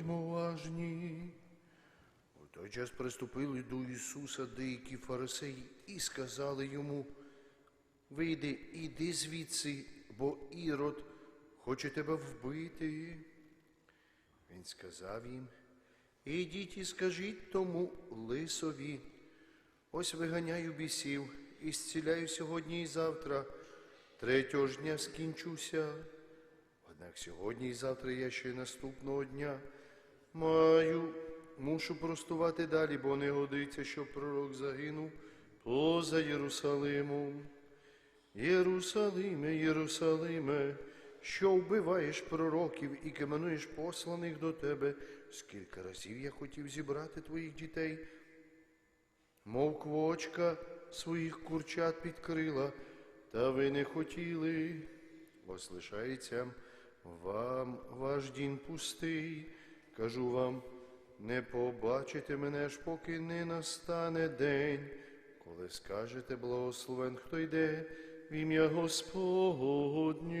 будьмо уважні. У той час приступили до Ісуса деякі фарисеї і сказали йому, вийди, іди звідси, бо Ірод хоче тебе вбити. Він сказав їм, ідіть і скажіть тому лисові, ось виганяю бісів і сьогодні і завтра, третього ж дня скінчуся. Однак сьогодні і завтра я ще наступного дня маю, мушу простувати далі, бо не годиться, щоб пророк загинув поза Єрусалимом. Єрусалиме, Єрусалиме, що вбиваєш пророків і каменуєш посланих до тебе, скільки разів я хотів зібрати твоїх дітей, мов квочка своїх курчат підкрила, та ви не хотіли. Лишається вам ваш дім пустий. Кажу вам, не побачите мене ж, поки не настане день, коли скажете благословен, хто йде в ім'я Господнє.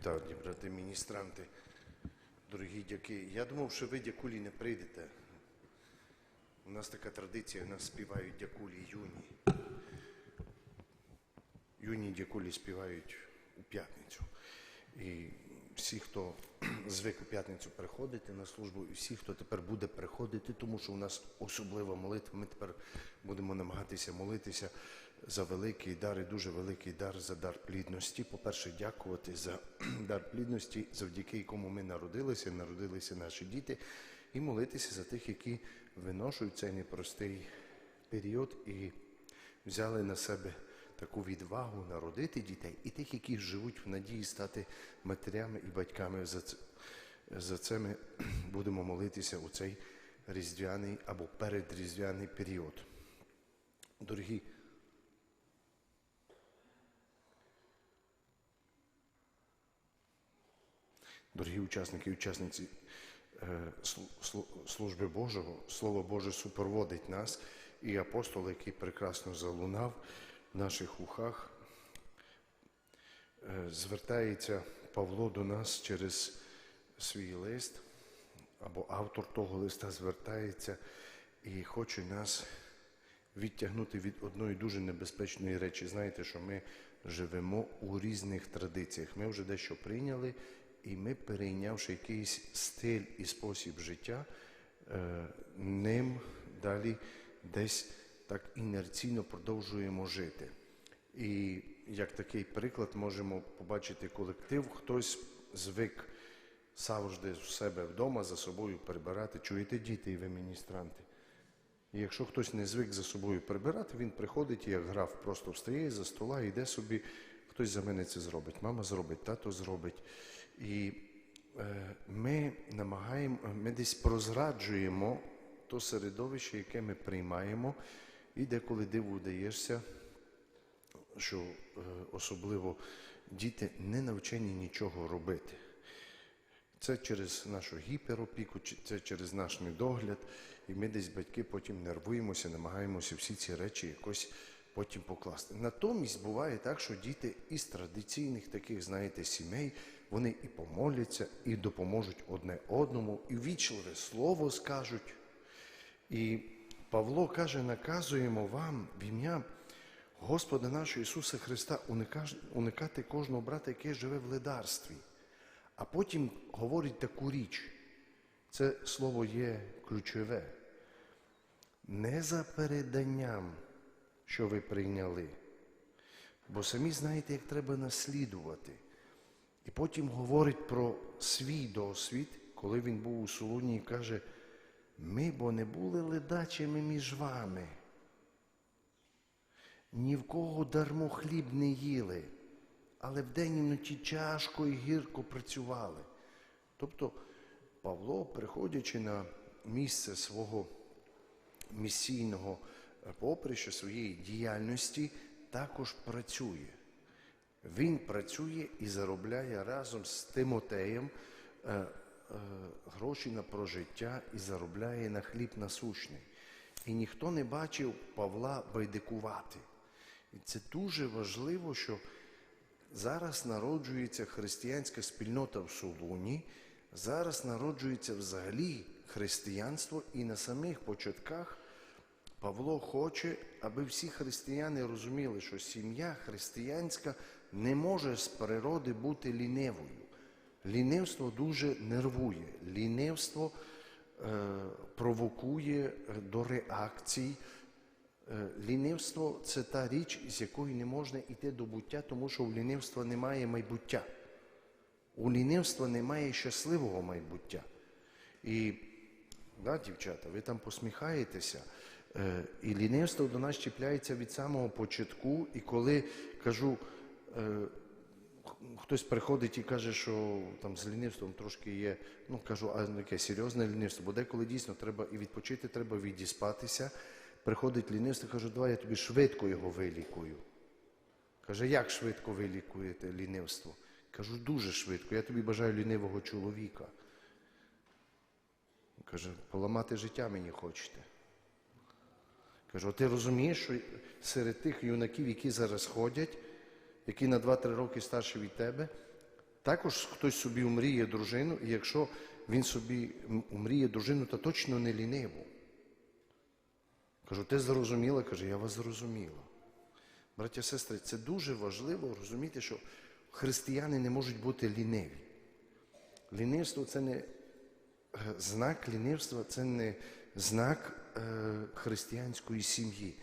Вітаю, брати міністранти, дорогі дяки. Я думав, що ви дякулі не прийдете. У нас така традиція, нас співають дякулі юні. Юні дякулі співають у п'ятницю. І всі, хто звик у п'ятницю приходити на службу, і всі, хто тепер буде приходити, тому що у нас особлива молитва. Ми тепер будемо намагатися молитися за великий дар і дуже великий дар за дар плідності. По-перше, дякувати за дар плідності, завдяки якому ми народилися, народилися наші діти, і молитися за тих, які виношують цей непростий період і взяли на себе таку відвагу народити дітей, і тих, які живуть в надії стати матерями і батьками. За це, за це ми будемо молитися у цей різдвяний або передріздвяний період. Дорогі, дорогі учасники і учасниці е, слу- слу- служби Божого, Слово Боже супроводить нас, і апостол, який прекрасно залунав в наших ухах, е, звертається Павло до нас через свій лист, або автор того листа звертається і хоче нас відтягнути від одної дуже небезпечної речі. Знаєте, що ми живемо у різних традиціях. Ми вже дещо прийняли, і ми, перейнявши якийсь стиль і спосіб життя, е, ним далі десь так інерційно продовжуємо жити. І як такий приклад можемо побачити колектив, хтось звик завжди в себе вдома за собою прибирати. Чуєте, діти і ви міністранти? І якщо хтось не звик за собою прибирати, він приходить і як граф просто встає за стола йде собі, хтось за мене це зробить. Мама зробить, тато зробить. І е, ми намагаємо, ми десь прозраджуємо то середовище, яке ми приймаємо, і деколи диву даєшся, що е, особливо діти не навчені нічого робити. Це через нашу гіперопіку, це через наш недогляд, і ми десь батьки потім нервуємося, намагаємося всі ці речі якось потім покласти. Натомість буває так, що діти із традиційних таких, знаєте, сімей, вони і помоляться, і допоможуть одне одному, і вічливе слово скажуть. І Павло каже, наказуємо вам в ім'я Господа нашого Ісуса Христа уникати кожного брата, який живе в ледарстві. А потім говорить таку річ. Це слово є ключове. Не за переданням, що ви прийняли. Бо самі знаєте, як треба наслідувати. І потім говорить про свій досвід, коли він був у Солоні і каже, ми бо не були ледачими між вами. Ні в кого дармо хліб не їли, але вдень і вночі тяжко і гірко працювали. Тобто Павло, приходячи на місце свого місійного поприща, своєї діяльності також працює. Він працює і заробляє разом з Тимотеєм е, е, гроші на прожиття і заробляє на хліб насущний. І ніхто не бачив Павла байдикувати. І це дуже важливо, що зараз народжується християнська спільнота в Солуні, зараз народжується взагалі християнство, і на самих початках Павло хоче, аби всі християни розуміли, що сім'я християнська не може з природи бути лінивою. Лінивство дуже нервує, лінивство е, провокує до реакцій. Е, Лінивство це та річ, з якою не можна йти до буття, тому що у лінивства немає майбуття. У лінивства немає щасливого майбуття. І, да, дівчата, ви там посміхаєтеся. Е, і лінивство до нас чіпляється від самого початку. І коли кажу, хтось приходить і каже, що там з лінивством трошки є, ну кажу, а яке серйозне лінивство, бо деколи дійсно треба і відпочити, треба відіспатися. Приходить лінивство, кажу, давай я тобі швидко його вилікую. Каже, як швидко ви лікуєте лінивство? Кажу, дуже швидко. Я тобі бажаю лінивого чоловіка. Каже, поламати життя мені хочете. Кажу, а ти розумієш, що серед тих юнаків, які зараз ходять, які на 2-3 роки старші від тебе, також хтось собі умріє дружину, і якщо він собі умріє дружину, то точно не ліниву. Кажу, ти зрозуміла? Каже, я вас зрозуміла. Браття, сестри, це дуже важливо розуміти, що християни не можуть бути ліниві. Лінивство це не е, знак лінивства, це не знак е, християнської сім'ї.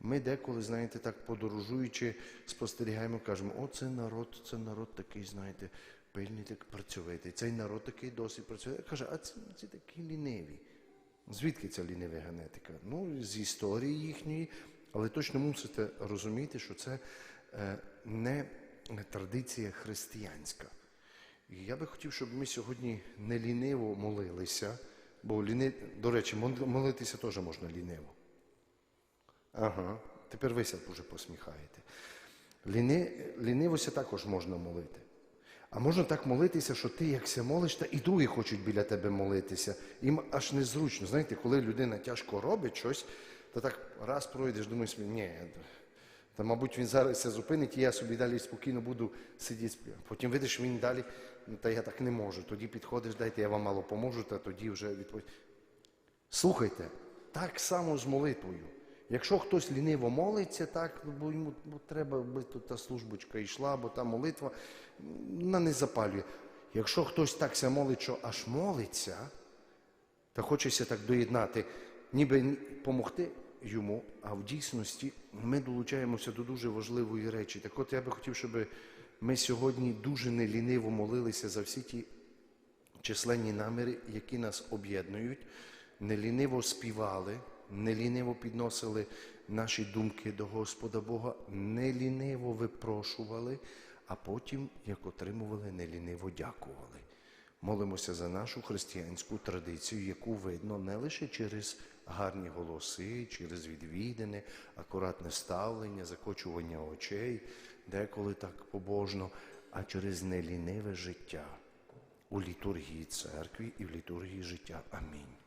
Ми деколи, знаєте, так подорожуючи, спостерігаємо, кажемо, о, це народ, це народ такий, знаєте, пильний, так працьовитий. Цей народ такий досить працьовитий. Каже, а це, це такі ліниві. Звідки ця лінива генетика? Ну, з історії їхньої, але точно мусите розуміти, що це е, не традиція християнська. І я би хотів, щоб ми сьогодні не ліниво молилися, бо ліни... до речі, молитися теж можна ліниво. Ага, тепер ви вже посміхаєте. Ліни... Лінивося також можна молити. А можна так молитися, що ти якся молиш, та і другі хочуть біля тебе молитися. Їм аж незручно. Знаєте, коли людина тяжко робить щось, то так раз пройдеш, думаєш, ні, та, мабуть, він зараз це зупинить, і я собі далі спокійно буду сидіти. Потім видиш, він далі, та я так не можу. Тоді підходиш, дайте, я вам мало поможу, та тоді вже відповідь. Слухайте, так само з молитвою. Якщо хтось ліниво молиться, так, бо йому бо треба, аби тут та службочка йшла, бо та молитва вона не запалює. Якщо хтось так ся молить, що аж молиться, та хочеться так доєднати, ніби допомогти йому, а в дійсності ми долучаємося до дуже важливої речі. Так от я би хотів, щоб ми сьогодні дуже неліниво молилися за всі ті численні наміри, які нас об'єднують, неліниво співали, неліниво підносили наші думки до Господа Бога, неліниво випрошували, а потім, як отримували, неліниво дякували. Молимося за нашу християнську традицію, яку видно не лише через гарні голоси, через відвідини, акуратне ставлення, закочування очей, деколи так побожно, а через неліниве життя у літургії церкві і в літургії життя. Амінь.